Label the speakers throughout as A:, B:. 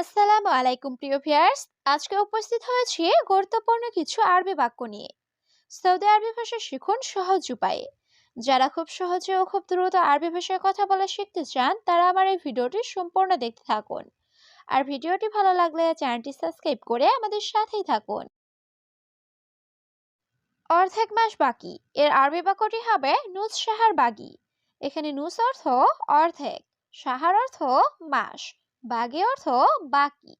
A: আসসালামু আলাইকুম, প্রিয় ভিউয়ার্স। আজকে উপস্থিত হয়েছি গুরুত্বপূর্ণ কিছু আরবি বাক্য নিয়ে। সৌদি আরবি ভাষা শিখুন সহজ উপায়ে। যারা খুব সহজে ও খুব দ্রুত আরবি ভাষায় কথা বলা শিখতে চান, তারা আমার এই ভিডিওটি সম্পূর্ণ দেখতে থাকুন। আর ভিডিওটি ভালো লাগলে চ্যানেলটি সাবস্ক্রাইব করে আমাদের সাথেই থাকুন। অর্ধেক মাস বাকি। এর আরবি বাক্যটি হবে নুস সাহার বাগি। এখানে নুস অর্থ অর্ধেক, সাহার অর্থ মাস। বাগি অর্থ বাকি।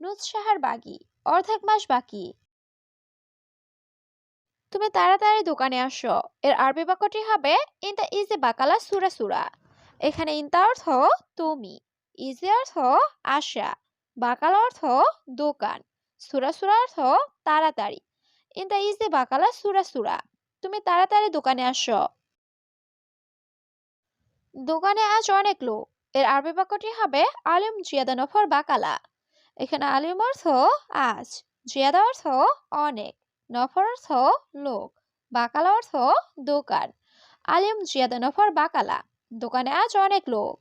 A: নুস সাহার বাগি, অর্ধেক মাস বাকি। তুমি তাড়াতাড়ি দোকানে আসো। এর আরবি বাক্যটি হবে, ইনতা ইজে বাকালা সুরা সুরা। এখানে ইনতা অর্থ তুমি, ইজে অর্থ আশা, বাকালা অর্থ দোকান, সুরা সুরা অর্থ তাড়াতাড়ি। ইনতা ইজে বাকালা সুরা সুরা। তুমি তাড়াতাড়ি দোকানে আসো। দোকানে আজ অনেক লোক। এর আরবি বাক্যটি হবে আলিম জিয়াদা নফর বাকালা এখানে আলিম অর্থ আজ, জিয়াদা অর্থ অনেক, নফর অর্থ লোক বাকালা অর্থ দোকান। আলিম জিয়াদা নফর বাকালা দোকানে আজ অনেক লোক।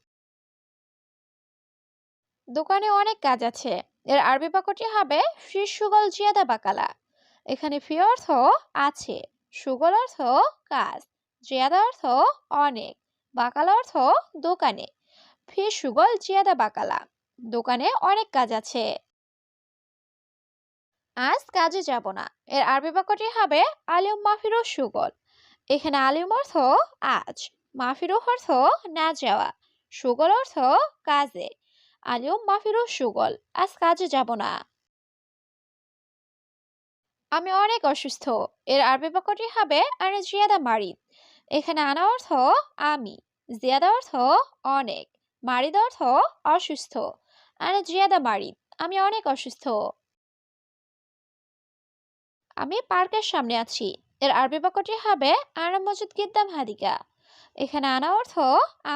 A: দোকানে অনেক কাজ আছে। এর আরবি বাক্যটি হবে ফি সুগল জিয়াদা বাকালা এখানে ফি অর্থ আছে, সুগল অর্থ কাজ, জিয়াদা অর্থ অনেক বাকালা অর্থ দোকানে। ফি সুগল জিয়াদা বাকালা। দোকানে অনেক কাজ আছে। আজ কাজে যাব না। এর আরবি বাক্যটি হবে আলিম মাফিরু সুগল। এখানে আলিম অর্থ আজ মাফিরু অর্থ না যাওয়া। সুগল অর্থ কাজে। আলিম মাফিরু সুগল, আজ কাজে যাব না। আমি অনেক অসুস্থ। এর আরবি বাক্যটি হবে আরে জিয়াদা মারিদ। এখানে আনা অর্থ আমি, জিয়াদা অর্থ অনেক। মারিদ অর্থ অসুস্থ। আরে জিয়াদা মারিদ আমি অনেক অসুস্থ। আমি পার্কের সামনে আছি, এর আরবি বাক্যটি হবে আনা মজুদ গিদ্দাম হাদিকা। এখানে আনা অর্থ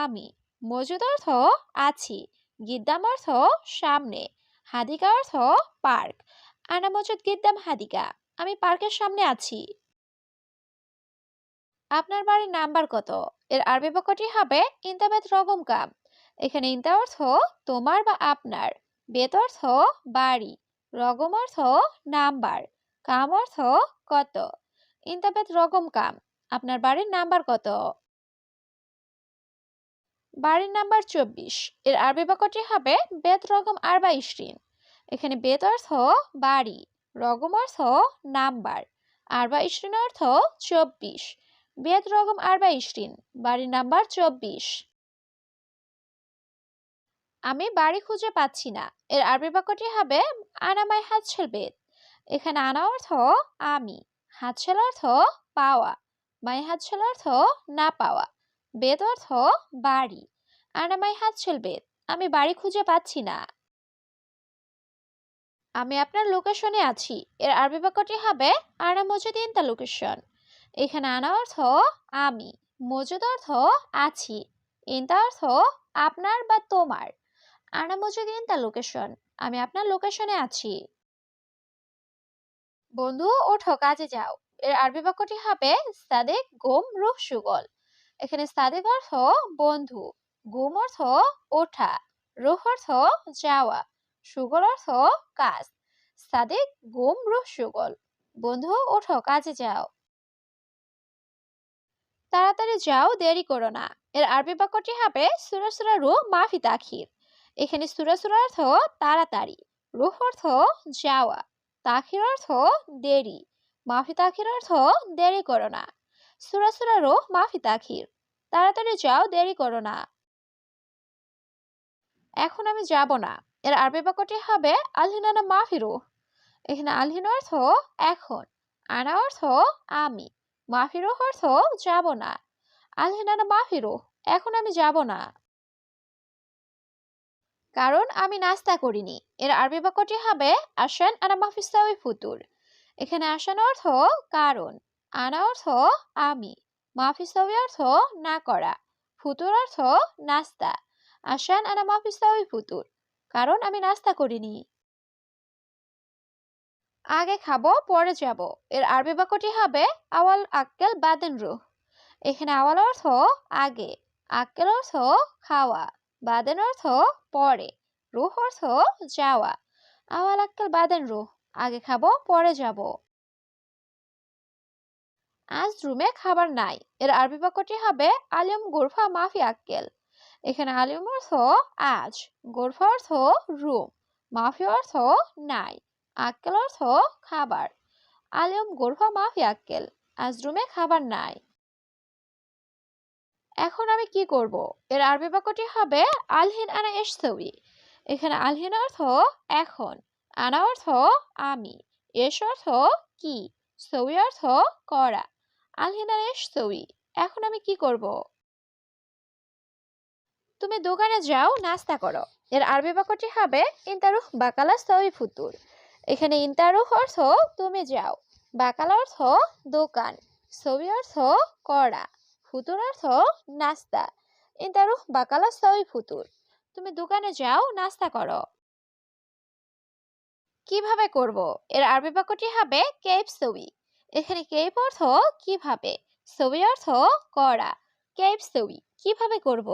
A: আমি, মজুদ অর্থ আছি, গিদ্দাম অর্থ সামনে, হাদিকা অর্থ পার্ক। আনা মজুদ গিদ্দাম হাদিকা, আমি পার্কের সামনে আছি। আপনার বাড়ির নাম্বার কত? এর আরবি বাক্যটি হবে ইন্তাবেত রগম কাম। এখানে ইন্তা অর্থ তোমার বা আপনার, বেত অর্থ বাড়ি, রগম অর্থ নাম্বার, কাম অর্থ কত? ইন্তাবেত রগম কাম, আপনার বাড়ির নাম্বার কত? বাড়ির নাম্বার চব্বিশ, এর আরবি বাক্যটি হবে বেত, রগম আরবা ইশরিন এখানে বেত অর্থ বাড়ি, রগম অর্থ নাম্বার আরবা ইশরিন অর্থ চব্বিশ, বেত, রগম আরবা ইশরিন বাড়ির নাম্বার চব্বিশ। আমি বাড়ি খুঁজে পাচ্ছি না। এর আরবি বাক্যটি হবে আনামাই হাতছেল বেদ। এখানে আনা অর্থ আমি, হাতছেল অর্থ পাওয়া, মাই হাতছেল অর্থ না পাওয়া, বেদ অর্থ বাড়ি, আনামাই হাতছেল বেদ, আমি বাড়ি খুঁজে পাচ্ছি না। আমি আপনার লোকেশনে আছি। এর আরবি বাক্যটি হবে আনা মজুদ ইন দ্য লোকেশন। এখানে আনা অর্থ আমি, মজুদ অর্থ আছি, ইনতা অর্থ আপনার বা তোমার। আনা মজুদ ইন দ্য লোকেশন আমি আপনার লোকেশনে আছি। বন্ধু, ওঠো, কাজে যাও। এর আরবি বাক্যটি হবে সাদেক গোম রুহ সুগল। এখানে সাদেক অর্থ বন্ধু, গুম অর্থ ওঠা, রুহ অর্থ যাওয়া, সুগল অর্থ কাজ। সাদেক গুম রুহ সুগল। বন্ধু, ওঠো, কাজে যাও। তাড়াতাড়ি যাও, দেরি করো না। এর আরবি বাক্যটি হবে সুরা সুরা রু মাফি তাখির এখানে সুরা সুরা অর্থ তাড়াতাড়ি। রুহ অর্থ যাওয়া। তাখির অর্থ দেরি। মাফি তাখির অর্থ দেরি করো না। সুরা সুরা রু মাফি তাখির। তাড়াতাড়ি যাও, দেরি করো না। এখন আমি যাব না। এর আরবি বাক্যটি হবে আলহিনানা মাফিরু এখানে আলহিন অর্থ এখন। আনা অর্থ আমি। মাফিরু অর্থ যাব না। আলহিনানা মাফিরু এখন আমি যাব না। কারণ আমি নাস্তা করিনি। এর আরবি বাক্যটি হবে, আসান আনা মাফিসাউই ফুতুর। এখানে আসান অর্থ, কারণ। আনা অর্থ, আমি। মাফিসাউই অর্থ, না করা। ফুতুর অর্থ, নাস্তা। আসান আনা মাফিসাউই ফুতুর। কারণ আমি নাস্তা করিনি। আগে খাব, পরে যাব। এর আরবি বাক্যটি হবে, আওয়াল আক্কেল বাদেন রুহ। এখানে আওয়াল অর্থ, আগে। আক্কেল অর্থ, খাওয়া। বাদেন অর্থ পরে, রুহ অর্থ যাওয়া। আওয়াল আক্কাল বাদেন রুহ, আগে খাব, পরে যাব। আজ রুমে খাবার নাই, এর আরবি বাক্যটি হবে আলিম গোরফা মাফি আক্কেল। এখানে আলিম অর্থ আজ, গোরফা অর্থ রুম, মাফি অর্থ নাই, আক্কেল অর্থ খাবার। আলিম গোরফা মাফি আক্কেল, আজ রুমে খাবার নাই। এখন আমি কি করব? এর আরবি বাক্যটি হবে আলহিন আনা এসতবি এখানে আলহিন অর্থ এখন, আনা অর্থ আমি এস অর্থ কি সবি অর্থ করা। আলহিন আনা এসতবি এখন আমি কি করব? তুমি দোকানে যাও, নাস্তা করো। এর আরবি বাক্যটি হবে ইন্তারুহ বাকালা সবি ফুতুর। এখানে ইন্তারুহ অর্থ তুমি যাও, বাকালা অর্থ দোকান সবি অর্থ করা। ফুতুর অর্থ নাস্তা। ইন্তারুহ বাকালা সবই ফুতুর। তুমি দোকানে যাও, নাস্তা করো। কীভাবে করব? এর আরবি বাক্যটি হবে কেপ সবি এখানে কেপ অর্থ কীভাবে? সবি অর্থ করা। কেপ সবি কীভাবে করব?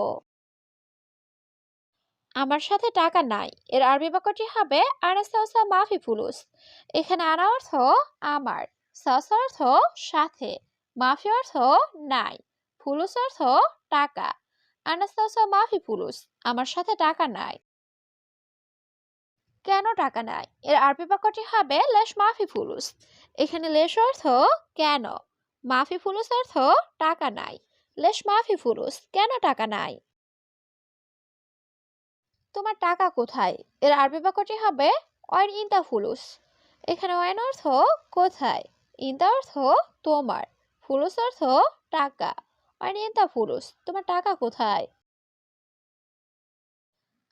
A: আমার সাথে টাকা নাই। এর আরবি বাক্যটি হবে আনা সাউসা মাফি ফুলুস। এখানে আনা অর্থ আমার। সাউসা অর্থ সাথে। মাফি অর্থ নাই। ফুলুস অর্থ টাকা। আনাস্তাসা মাফি ফুলুস, আমার সাথে টাকা নাই। কেন টাকা নাই? এর আরবি বাক্যটি হবে লেশ মাফি ফুলুস। এখানে লেশ অর্থ কেন? মাফি ফুলুস অর্থ টাকা নাই। লেশ মাফি ফুলুস, কেন টাকা নাই? তোমার টাকা কোথায়? এর আরবি বাক্যটি হবে অয়ন ইন্তা ফুলুস। এখানে অয়ন অর্থ কোথায়? ইন্তা অর্থ তোমার। ফুলুস অর্থ টাকা। অনিয়ন্তা ফুলুস তোমার টাকা কোথায়?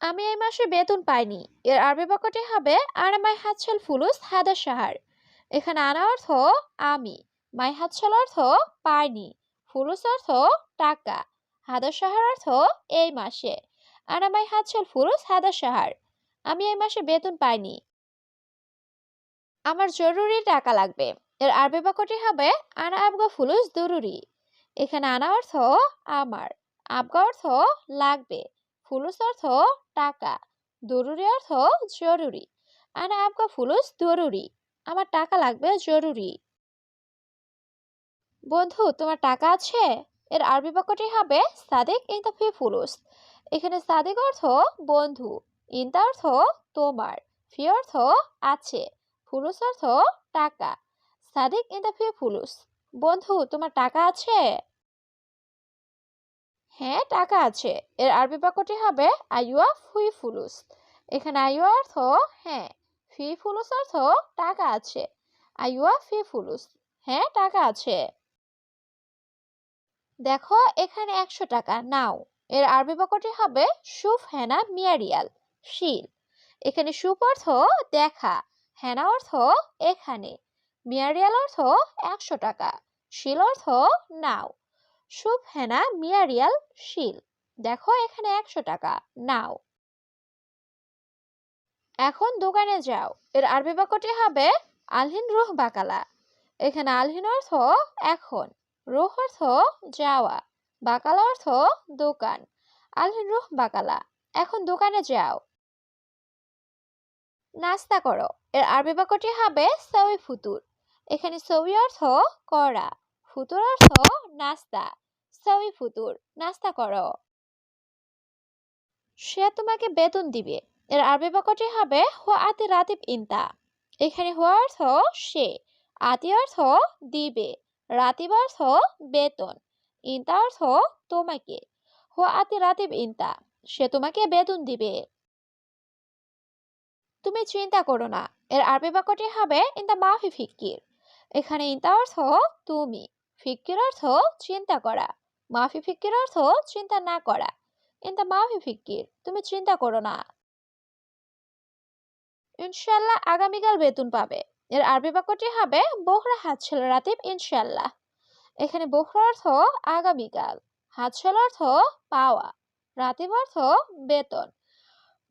A: আমি এই মাসে বেতন পাইনি। এর আরবি বাক্যটি হবে, আর মাই হাতছাল ফুলুস হাদা সাহার এখানে আনা অর্থ, আমি। মাই হাতছাল অর্থ, পাইনি। ফুলুস অর্থ, টাকা। হাদা সাহার অর্থ, এই মাসে। আনা মাই হাতছাল ফুলুস হাদা সাহার আমি এই মাসে বেতন পাইনি। আমার জরুরি টাকা লাগবে। এর আরবি বাক্যটি হবে, আনা আবগা ফুলুস জরুরি। এখানে আনা অর্থ আমার, আবগা অর্থ লাগবে, ফুলুস অর্থ টাকা জরুরি অর্থ জরুরি। আনা আবগা ফুলুস জরুরি আমার টাকা লাগবে জরুরি। বন্ধু, তোমার টাকা আছে? এর আরবি বাক্যটি হবে সাদেক ইনতা ফি ফুলুস। এখানে সাদেক অর্থ বন্ধু ইন ইনতা অর্থ তোমার, ফি অর্থ আছে, ফুলুস অর্থ টাকা। সাদেক ইনতা ফি ফুলুস। বন্ধু, তোমার টাকা আছে? হ্যাঁ টাকা আছে। এর আরবি বাক্যটি হবে আইয়া ফুই ফুলুস। এখানে আইয়া অর্থ হ্যাঁ ফি ফুলুস অর্থ টাকা আছে। আইয়া ফি ফুলুস হ্যাঁ টাকা আছে। দেখো, এখানে একশো টাকা, নাও। এর আরবি বাক্যটি হবে, সুফ হেনা মিয়ারিয়াল, শিল। এখানে সুপ অর্থ, দেখা। হেনা অর্থ, এখানে। মিয়ারিয়াল অর্থ একশো টাকা, শিল অর্থ নাও। শুভ হেনা মিয়া রিয়াল শিল। দেখো এখানে একশো টাকা, নাও। এখন দোকানে যাও। এর আরবি বাক্যটি হবে আলহিন রুহ বাকালা। এখানে আলহিন অর্থ এখন, রুহ অর্থ যাওয়া, বাকালা অর্থ দোকান। আলহিন রুহ বাকালা, এখন দোকানে যাও। নাস্তা করো। এর আরবি বাক্যটি হবে সৌই ফুতুর এখানে সৌই অর্থ করা, ফুতুর অর্থ নাস্তা। সৌই ফুতুর, নাস্তা করো। সে তোমাকে বেতন দিবে। এর আরবি বাক্যটি হবে, হুয়া আতি রাতিব ইনতা। এখানে হুয়া অর্থ সে, আতি অর্থ দিবে, রাতিব অর্থ বেতন, ইনতা অর্থ তোমাকে, হুয়া আতি রাতিব ইনতা। সে তোমাকে বেতন দিবে। তুমি চিন্তা করো না, এর আরবি বাক্যটি হবে, ইনতা মাফি ফিক্কির। এখানে ইনতা অর্থ তুমি, ফিক্কির অর্থ চিন্তা করা, মাফি ফিক্কির অর্থ চিন্তা না করা। ইনতা মাফি ফিক্কির, তুমি চিন্তা করো না। ইনশাল্লাহ আগামীকাল বেতন পাবে। এর আরবি বাক্যটি হবে বোহরা হাতছেল রাতিব ইনশাল্লাহ এখানে বোহরা অর্থ আগামীকাল, হাতছেল অর্থ পাওয়া, রাতিব অর্থ বেতন।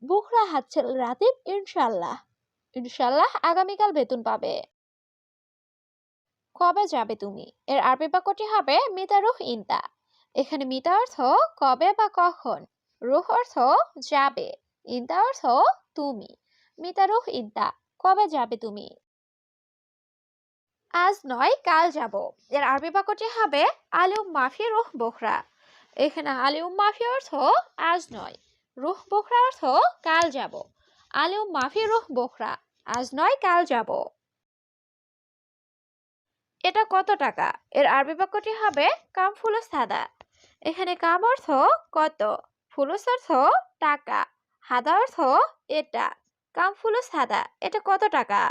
A: বুখরা হাতছেল রাতিব ইনশাল্লাহ ইনশাল্লাহ আগামীকাল বেতন পাবে। কবে যাবে তুমি? এর আরবি বাক্যটি হবে মিতারুহ ইনতা। এখানে মিতা অর্থ কবে বা কখন। রুহ অর্থ যাবে। ইনতা অর্থ তুমি। মিতা রুহ কবে যাবে তুমি? আজ নয়, কাল যাব। এর আরবি বাক্যটি হবে আলিউম মাফি রুহ বোখরা। এখানে আলিউম মাফি অর্থ আজ নয়। রুহ বোখরা অর্থ কাল যাব। আলিউম মাফি রুহ বোখরা। আজ নয়, কাল যাব। এটা কত টাকা? এর আরবি বাক্যটি হবে কাম ফুল সাদা। এখানে কাম অর্থ কত? ফুলুস অর্থ টাকা। হাদা অর্থ এটা। কাম ফুল সাদা, এটা কত টাকা?